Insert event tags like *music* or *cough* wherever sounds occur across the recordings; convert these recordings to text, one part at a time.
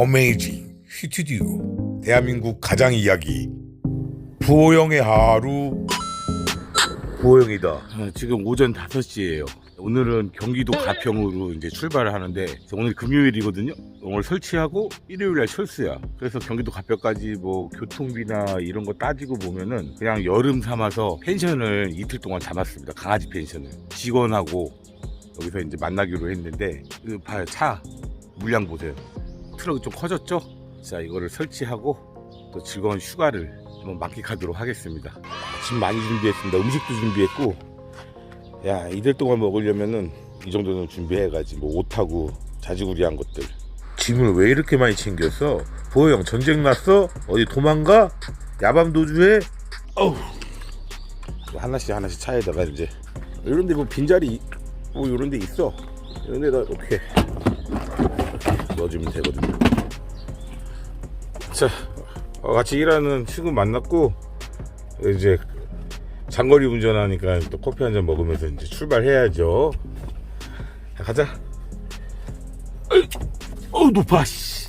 어메이징 스튜디오 대한민국 가장 이야기 부호영의 하루 부호영이다 어, 지금 오전 5시예요. 오늘은 경기도 가평으로 이제 출발을 하는데 오늘 금요일이거든요. 오늘 설치하고 일요일 날 철수야. 그래서 경기도 가평까지 뭐 교통비나 이런 거 따지고 보면은 그냥 여름 삼아서 펜션을 이틀 동안 잡았습니다. 강아지 펜션을 직원하고 여기서 이제 만나기로 했는데 그 봐요 차 물량 보세요. 트럭이 좀 커졌죠? 자 이거를 설치하고 또 즐거운 휴가를 한번 만끽하도록 하겠습니다. 짐 많이 준비했습니다. 음식도 준비했고 야 이들 동안 먹으려면은 이 정도는 준비해가지 뭐 옷하고 자지구리한 것들 짐을 왜 이렇게 많이 챙겼어? 부호영 전쟁 났어? 어디 도망가? 야밤 도주해? 어우 뭐 하나씩 하나씩 차에다가 이제 이런데 뭐 빈자리 뭐 이런데 있어 이런데다 이렇게 넣어주면 되거든요. 자 어, 같이 일하는 친구 만났고 이제 장거리 운전하니까 또 커피 한 잔 먹으면서 이제 출발해야죠. 자, 가자. 어우 높아 씨.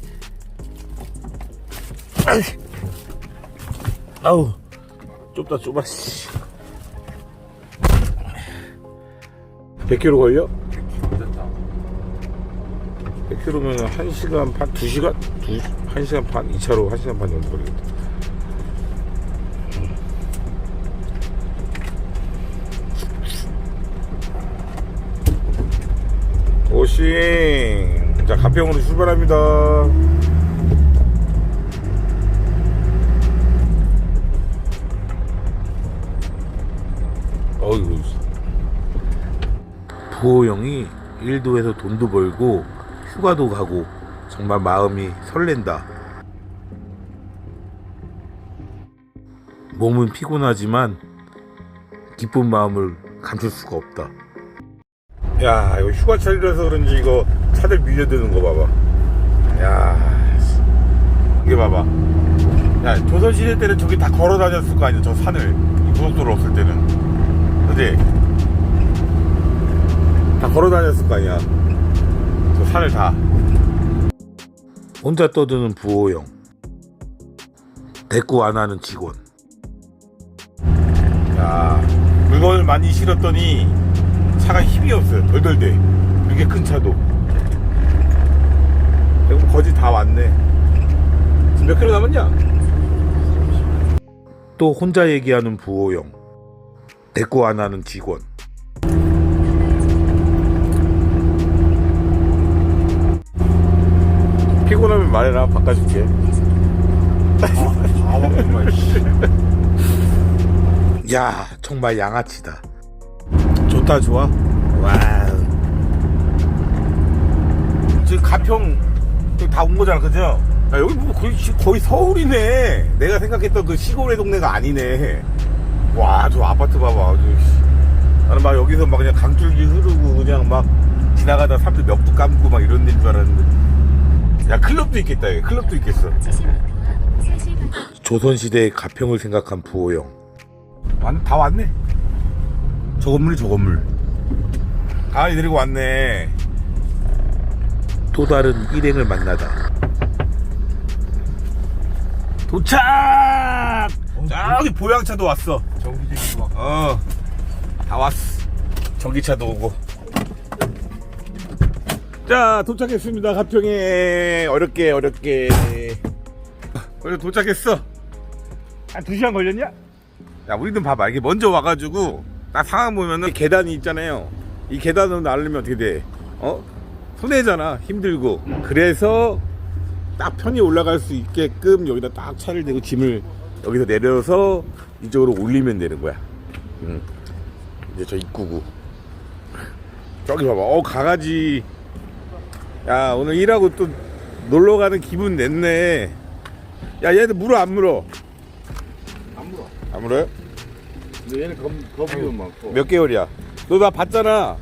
아우 좁다 좁아 씨. 100km 걸려? 100km면 1시간 반, 2시간? 2, 1시간 반, 2차로 1시간 반 정도 걸리겠다. 오싱! 자, 가평으로 출발합니다. 어이구, 부호영이 일도 해서 돈도 벌고 휴가도 가고 정말 마음이 설렌다. 몸은 피곤하지만 기쁜 마음을 감출 수가 없다. 야, 이거 휴가철이라서 그런지 이거 차들 밀려드는 거 봐봐. 야, 씨. 이게 봐봐. 야, 조선시대 때는 저기 다 걸어 다녔을 거 아니야, 저 산을. 이 고속도로 없을 때는. 그지? 다 걸어 다녔을 거 아니야. 저 산을 다. 혼자 떠드는 부호영. 대꾸 안 하는 직원. 야, 물건을 많이 실었더니 차가 힘이 없어요. 덜덜대. 이렇게 큰 차도. 이거 거의 다 왔네. 지금 몇 킬로 남았냐? 또 혼자 얘기하는 부호영. 대꾸 안 하는 직원. 말해라 바꿔줄게. 아 왔구만 야, 정말 양아치다. 좋다 좋아? 와우. 지금 가평 다 온 거잖아 그죠? 야, 여기 뭐 거의, 시- 거의 서울이네. 내가 생각했던 그 시골의 동네가 아니네. 와 저 아파트 봐봐 아주 씨. 나는 막 여기서 막 그냥 강줄기 흐르고 그냥 막 지나가다 사람들 멱도 감고 막 이런 데인 줄 알았는데 야 클럽도 있겠다 여기 클럽도 있겠어 조선시대의 가평을 생각한 부호영. 왔, 다 왔네. 저 건물이 저 건물. 강아지 데리고 왔네. 또 다른 일행을 만나다. 도착! 저기 보양차도 왔어. 전기제기도 막 어. 다 왔어. 전기차도 오고. 자, 도착했습니다. 가평에. 어렵게, 어렵게. 그래, 도착했어. 한 2시간 걸렸냐? 야, 우리는 봐봐. 이게 먼저 와가지고, 딱 상황 보면은 계단이 있잖아요. 이 계단으로 나르면 어떻게 돼? 어? 손해잖아. 힘들고. 그래서 딱 편히 올라갈 수 있게끔 여기다 딱 차를 대고 짐을 여기서 내려서 이쪽으로 올리면 되는 거야. 음. 이제 저 입구고. 저기 봐봐. 어, 강아지. 야, 오늘 일하고 또 놀러 가는 기분 냈네. 야, 얘들 물어, 안 물어? 안 물어. 안 물어요? 근데 얘는 겁, 겁이 많고. 몇 개월이야? 너 나 봤잖아.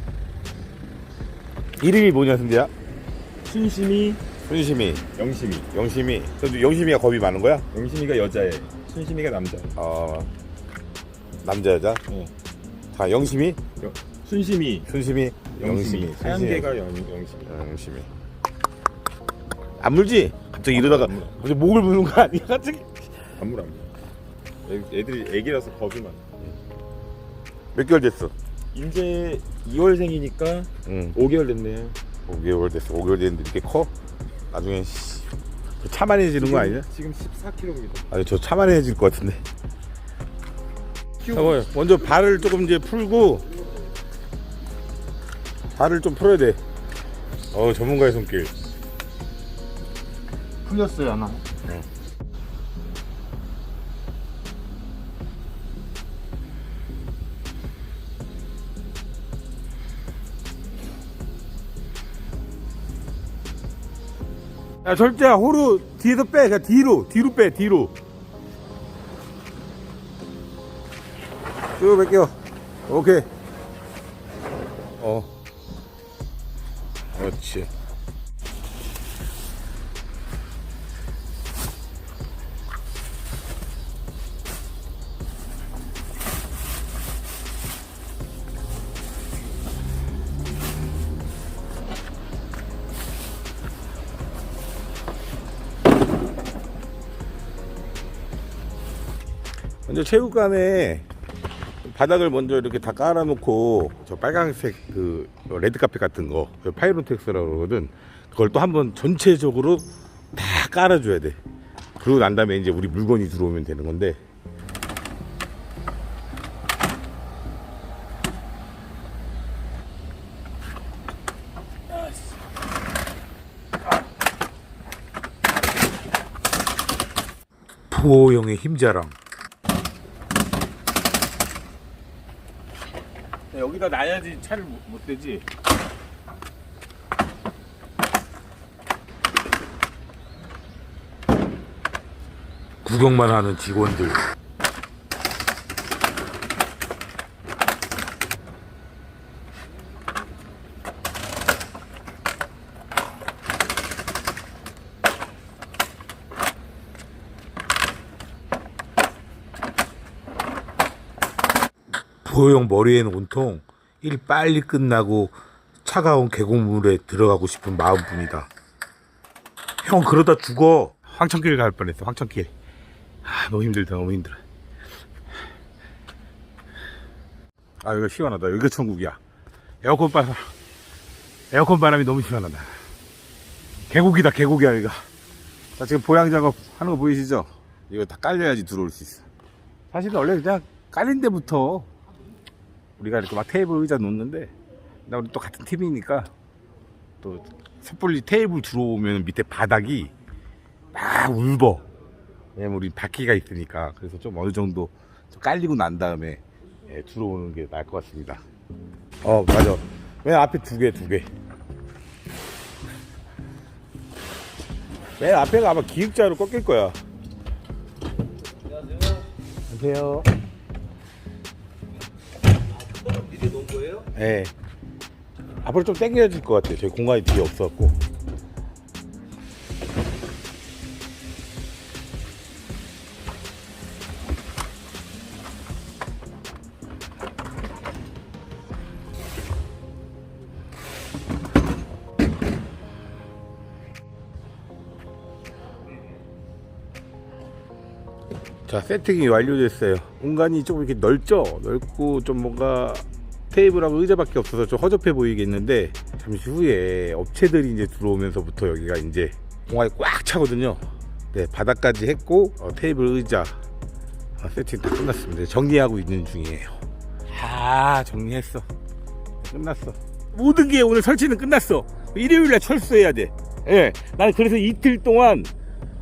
이름이 뭐냐, 승재야? 순심이, 순심이, 영심이. 영심이. 너 영심이가 겁이 많은 거야? 영심이가 여자애, 순심이가 남자. 어, 남자, 여자? 네. 자, 영심이? 여- 순심이, 순심이? 영심이. 하얀 순심이. 개가 영, 영심이. 영심이. 안 물지? 갑자기 이러다가 갑자기 목을 무는 거 아니야 갑자기 안물 안물. 애- 애들이 애기라서 겁이 많아. 몇 개월 됐어? 이제 2월생이니까 응 5개월 됐네요. 5개월 됐어 5개월 됐는데 이렇게 커? 나중에 씨, 저 차만해지는 거 아니야? 지금 14kg입니다. 아니 저 차만해질 것 같은데 먼저 발을 조금 이제 풀고 발을 좀 풀어야 돼 어 전문가의 손길. 풀렸어요 하나. 야 절대야 호루 뒤에서 빼. 그냥 뒤로 뒤로 빼 뒤로. 쭉 뺄게요. 오케이. 어 그렇지. 먼저 체육관에 바닥을 먼저 이렇게 다 깔아놓고 저 빨간색 그 레드 카펫 같은 거 파이로텍스라고 그러거든. 그걸 또 한번 전체적으로 다 깔아줘야 돼. 그러고 난 다음에 이제 우리 물건이 들어오면 되는 건데. 부호형의 힘자랑 여기다 놔야지 차를 못, 못 대지. 구경만 하는 직원들. 부호형 머리에는 온통 일 빨리 끝나고 차가운 계곡물에 들어가고 싶은 마음뿐이다. 형 그러다 죽어. 황천길 갈 뻔했어. 황천길. 아 너무 힘들다. 너무 힘들어. 아 이거 시원하다. 여기가 천국이야. 에어컨 바람. 에어컨 바람이 너무 시원하다. 계곡이다. 계곡이야 여기가. 자 지금 보양 작업 하는 거 보이시죠? 이거 다 깔려야지 들어올 수 있어. 사실은 원래 그냥 깔린 데부터 우리가 이렇게 막 테이블 의자 놓는데 나 우리 또 같은 팀이니까 또 섣불리 테이블 들어오면 밑에 바닥이 막 울버. 왜냐면 우리 바퀴가 있으니까. 그래서 좀 어느 정도 좀 깔리고 난 다음에 예, 들어오는 게 나을 것 같습니다. 어 맞아. 맨 앞에 두 개 두개 맨 앞에가 아마 기획자로 꺾일 거야. 안녕하세요. 미리 예. 앞으로 좀 당겨질 것 같아요. 저희 공간이 뒤에 없어갖고. 자 세팅이 완료됐어요 공간이 좀 이렇게 넓죠 넓고 좀 뭔가 테이블하고 의자밖에 없어서 좀 허접해 보이겠는데 잠시 후에 업체들이 이제 들어오면서부터 여기가 이제 공간이 꽉 차거든요. 네 바닥까지 했고 어, 테이블 의자 어, 세팅 다 끝났습니다. 정리하고 있는 중이에요. 아 정리했어. 끝났어. 모든 게 오늘 설치는 끝났어. 일요일 날 철수해야 돼. 예, 나는 그래서 이틀 동안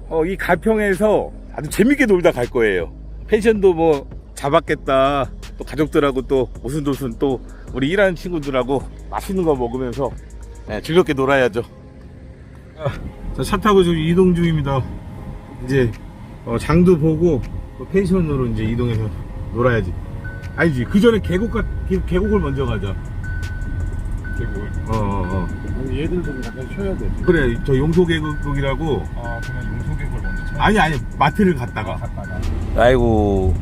어, 이 가평에서 아주 재밌게 놀다 갈 거예요. 펜션도 뭐 잡았겠다. 또 가족들하고 또 오순도순 또 우리 일하는 친구들하고 맛있는 거 먹으면서 네, 즐겁게 놀아야죠. 자, 차 타고 지금 이동 중입니다. 이제 어, 장도 보고 또 펜션으로 이제 이동해서 놀아야지. 아니지 그 전에 계곡 가, 계- 계곡을 먼저 가자. 그리고 어, 어, 어. 얘들도 잠깐 쉬어야 돼. 그래 저 용소 계곡이라고. 아 그러면 용소객을 먼저 찾아. 아니 아니 마트를 갔다가. 갔다가. 아이고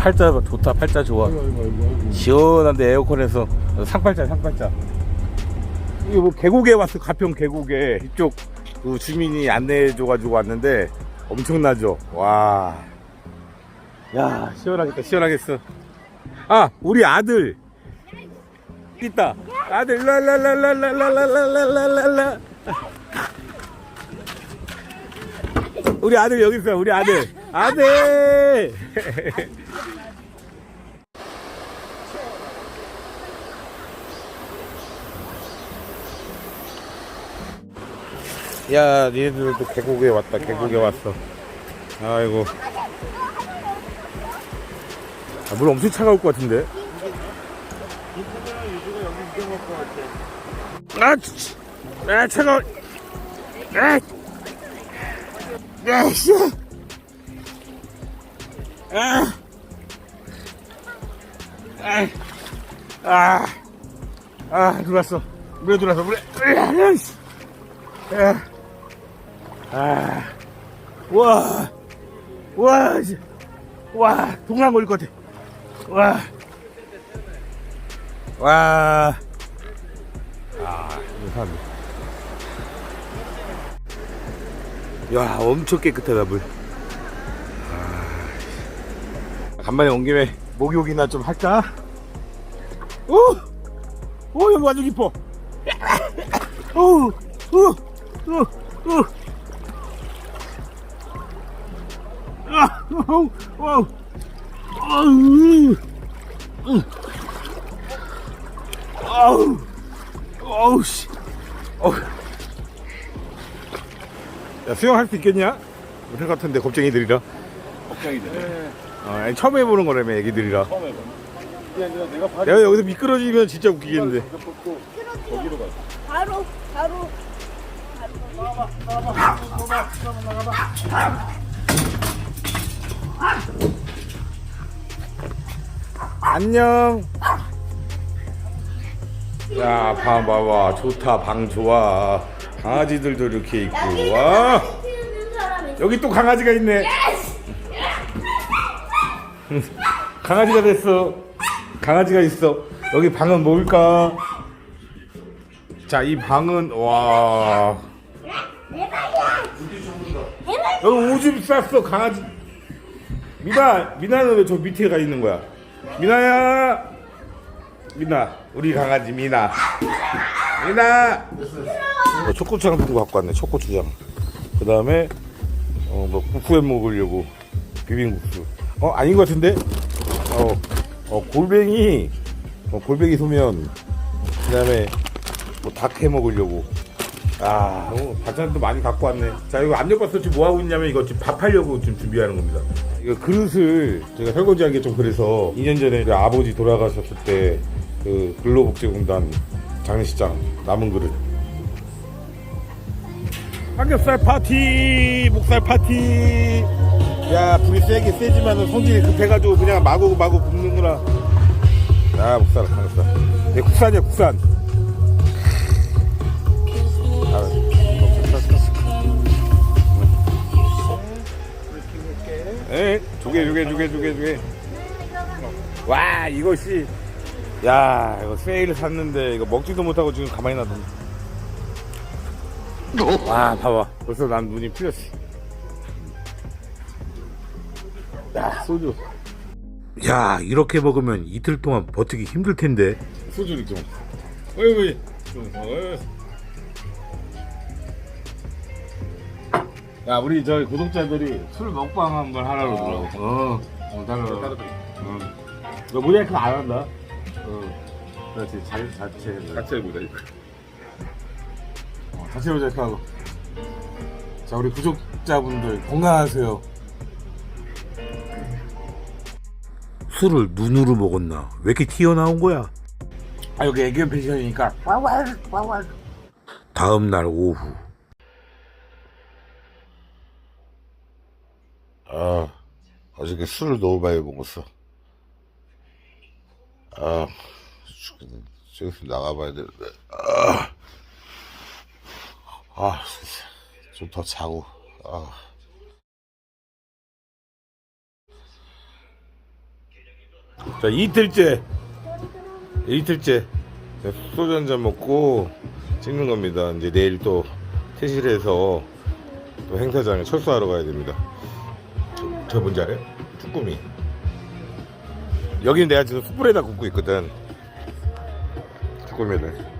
팔자 좋다 팔자 좋아 아이고 아이고 아이고. 시원한데 에어컨에서 상팔자 상팔자 이게 뭐 계곡에 왔어 가평 계곡에 이쪽 그 주민이 안내해 줘가지고 왔는데 엄청나죠. 와. 야 시원하겠다 시원하겠어. 아 우리 아들 있다. 아들 랄랄랄랄랄랄랄랄랄랄라. 우리 아들 여기 있어. 우리 아들. 아들. *laughs* 야, 니네들도 계곡에 왔다. 계곡에 왔어. 아이고. 아, 물 엄청 차가울 것 같은데. 아, 치- 아 차가워. 아, 아, 씨. 아, 아, 아, 아, 들어왔어. 물에 들어왔어. 물에. 아, 씨. 아, 아, 와, 와, 씨. 와, 동상 걸릴 것 같아. 와, 와. 아, 이거 야, 엄청 깨끗하다, 물. 아, 간만에 온 김에 목욕이나 좀 할까? 오! 오, 여기 완전 깊어. 오! 오! 오! 오! 아! 오! 오! 아우! 아우! 어우, 씨. 어우. 야, 수영할 수 있겠냐? 것 같은데, 겁쟁이들이라. 걱정이네. 어, 아니, 처음 해보는 거라며, 애기들이라. 처음 해봐. 내가, 내가 여기서 미끄러지면 진짜 웃기겠는데. 뽑고 거기로 가. 바로 바로 안녕. 야, 방 봐봐. 좋다, 방 좋아. 강아지들도 이렇게 있고. 와. 사람이 여기 또 강아지가 있네. *laughs* 강아지가 됐어. 강아지가 있어. 여기 방은 뭘까? 자, 이 방은 와. 여기 오줌 쌌어 강아지. 미나, 미나는 왜 저 밑에 가 있는 거야? 미나야. 미나, 우리 강아지 미나. 미나. 어, 들고 갖고 왔네. 초고추장. 그 다음에 어, 뭐 국수에 먹으려고 비빔국수. 어 아닌 것 같은데? 어, 어 골뱅이, 어, 골뱅이 소면. 그 다음에 뭐닭해 먹으려고. 아, 어, 반찬도 많이 갖고 왔네. 자, 이거 압력밥솥 지금 뭐 하고 있냐면 이거 지금 밥하려고 지금 준비하는 겁니다. 이거 그릇을 제가 설거지하기 좀 그래서 2년 전에 우리 아버지 돌아가셨을 때 그 근로복지공단 장례식장 남은 그릇 삼겹살 파티, 목살 파티. 야, 불이 세게 세지만은 성질이 급해가지고 그냥 마구 마구 굽는구나. 야, 목살, 삼겹살. 내 국산이야, 국산. 조개, 조개, 조개, 조개, 조개. 와, 이것이. 야, 이거 세일 샀는데 이거 먹지도 못하고 지금 가만히 놔뒀네. 와 봐봐 벌써 난 눈이 풀렸어 야 소주 야 이렇게 먹으면 이틀 동안 버티기 힘들 텐데 소주를 좀 어이 좀 어이. 야 우리 저희 구독자들이 술 먹방 한번 하라고 그러더라고. 어, 어 따로 따로 어. 너 모자이크 안 한다? 어. 그렇지. 자, 자체 해보자 이거. 어, 자체 모자이크 하고. 자 우리 구독자분들 건강하세요. 술을 눈으로 먹었나? 왜 이렇게 튀어나온 거야? 아 여기 애견 펜션이니까 다음 날 오후 아 어저께 술을 너무 많이 먹었어 아 죽겠네 저기서 나가봐야 되는데 아 아, 좀 더 자고. 아. 자, 이틀째. 이틀째. 소주 한 잔 먹고 찍는 겁니다. 이제 내일 또 퇴실해서 또 행사장에 철수하러 가야 됩니다. 저, 저 뭔지 알아요? 쭈꾸미. 여기는 내가 지금 숯불에다 굽고 있거든. 쭈꾸미를.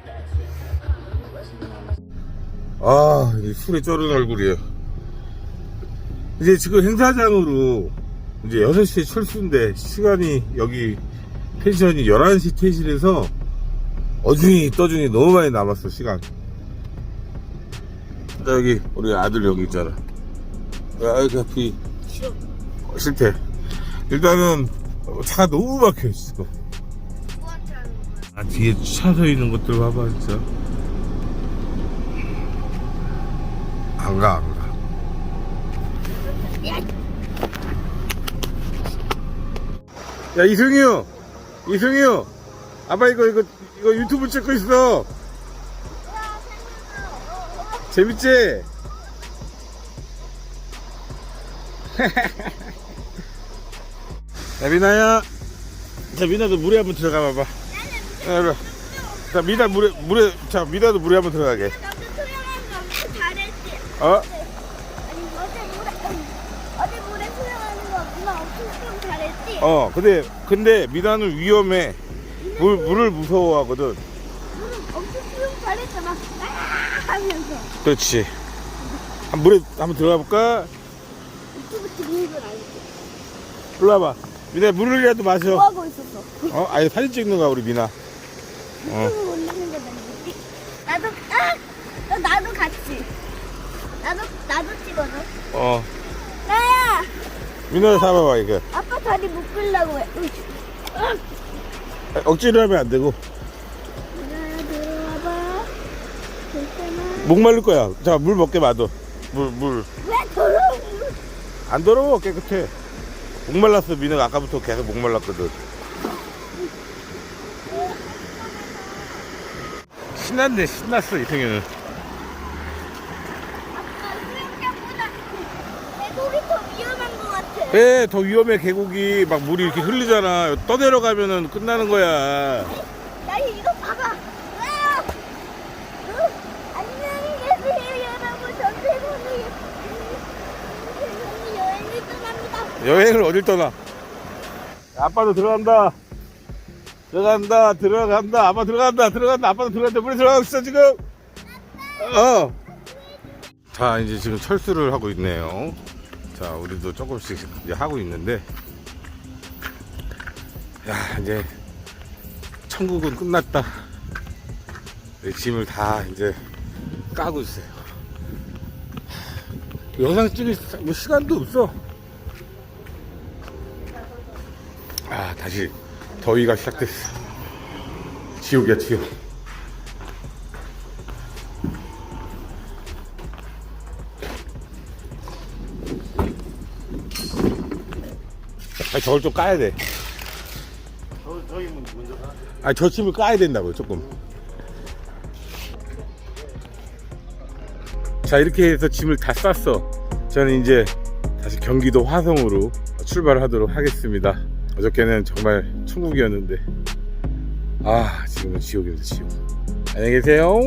아, 이 술에 쩔은 얼굴이에요. 이제 지금 행사장으로 이제 6시에 철수인데 시간이 여기 펜션이 11시 퇴실해서 어중이 떠중이 너무 많이 남았어 시간 나 여기 우리 아들 여기 있잖아 야 여기 앞이 어, 싫대 일단은 어, 차가 너무 막혀 있어 아 뒤에 차 서 있는 것들 봐봐 진짜. 안가 안가. 야 이승이요 이승이요 아빠 이거 이거 이거 유튜브 찍고 있어. 재밌지? *laughs* 야 미나야 자 미나도 물에 한번 들어가 봐봐 야, 이리 와. 자 미나 물에 물에 자 미나도 물에 한번 들어가게 나도 수영하는 거 엄청 잘했지. 어? 아니 어제 물에 어제 물에 수영하는 거 엄마 엄청 수영 잘했지. 어 근데 근데 미나는 위험해 물 물을 무서워하거든 물은 엄청 수영 잘했잖아. 아 하면서 그렇지 한 물에 한번 들어가 볼까? 유튜브 찍는 줄 알지. 일로 와봐 미나 물이라도 마셔 뭐 하고 있었어? 어? 아니 사진 찍는 거야 우리 미나 유튜브 올리는 거 맞지? 나도 아 너 나도 같이. 나도 나도 찍어줘. 어 나야 미나 잡아봐 이거 아빠 다리 묶으려고 해. 으. 아, 억지로 하면 안 되고 들어와봐. 괜찮아. 목 마를 거야 자 물 먹게 놔둬 물물안 왜 더러운 물? 더러워 깨끗해 목말랐어. 미나가 아까부터 계속 목말랐거든. 신났네. 신났어 이승현은. 계곡이 더 위험해. 계곡이 막 물이 이렇게 흘리잖아. 떠내려가면은 끝나는 거야. 야 이거 봐봐. 아! 으, 안녕히 계세요 여러분. 전세훈이 전세훈이 여행을 떠납니다. 여행을 어딜 떠나? 아빠도 들어간다. 들어간다 들어간다. 아빠 들어간다 들어간다. 아빠도 들어간다. 물에 들어가고 있어 지금. 어 자 이제 지금 철수를 하고 있네요. 자 우리도 조금씩 이제 하고 있는데. 야 이제 천국은 끝났다. 이 짐을 다 이제 까고 있어요. 영상 찍을 시- 뭐 시간도 없어 아 다시 더위가 시작됐어 지옥이야 지옥 아 저걸 좀 까야 돼 아, 저 침을 까야 된다고요, 조금. 자, 이렇게 해서 짐을 다 쌌어. 저는 이제 다시 경기도 화성으로 출발을 하도록 하겠습니다. 어저께는 정말 천국이었는데, 아, 지금은 지옥입니다, 지옥. 안녕히 계세요.